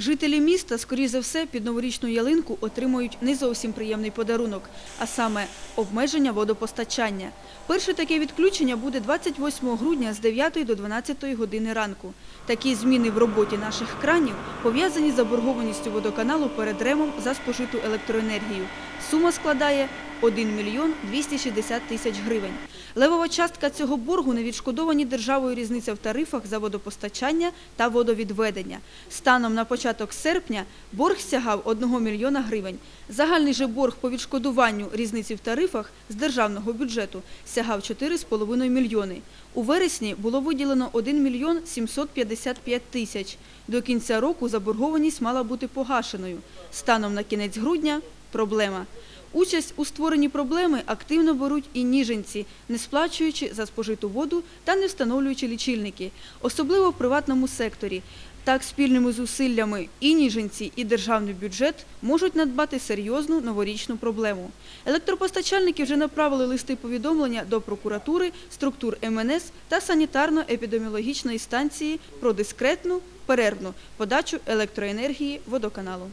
Жителі міста, скоріш за все, під новорічну ялинку отримують не зовсім приємний подарунок, а саме обмеження водопостачання. Перше таке відключення буде 28 грудня з 9 до 12 години ранку. Такі зміни в роботі наших кранів пов'язані з заборгованістю водоканалу перед ремом за спожиту електроенергію. Сума складає 1 мільйон 260 тисяч гривень. Левова частка цього боргу не відшкодовані державою різниця в тарифах за водопостачання та водовідведення. Станом на початок серпня борг сягав 1 мільйона гривень. Загальний же борг по відшкодуванню різниці в тарифах з державного бюджету сягав 4,5 мільйони. У вересні було виділено 1 мільйон 755 тисяч. До кінця року заборгованість мала бути погашеною. Станом на кінець грудня – проблема. Участь у створенні проблеми активно беруть і ніженці, не сплачуючи за спожиту воду та не встановлюючи лічильники, особливо в приватному секторі. Так, спільними зусиллями і ніженці, і державний бюджет можуть надбати серйозну новорічну проблему. Електропостачальники вже направили листи повідомлення до прокуратури, структур МНС та санітарно-епідеміологічної станції про дискретну перервну подачу електроенергії водоканалу.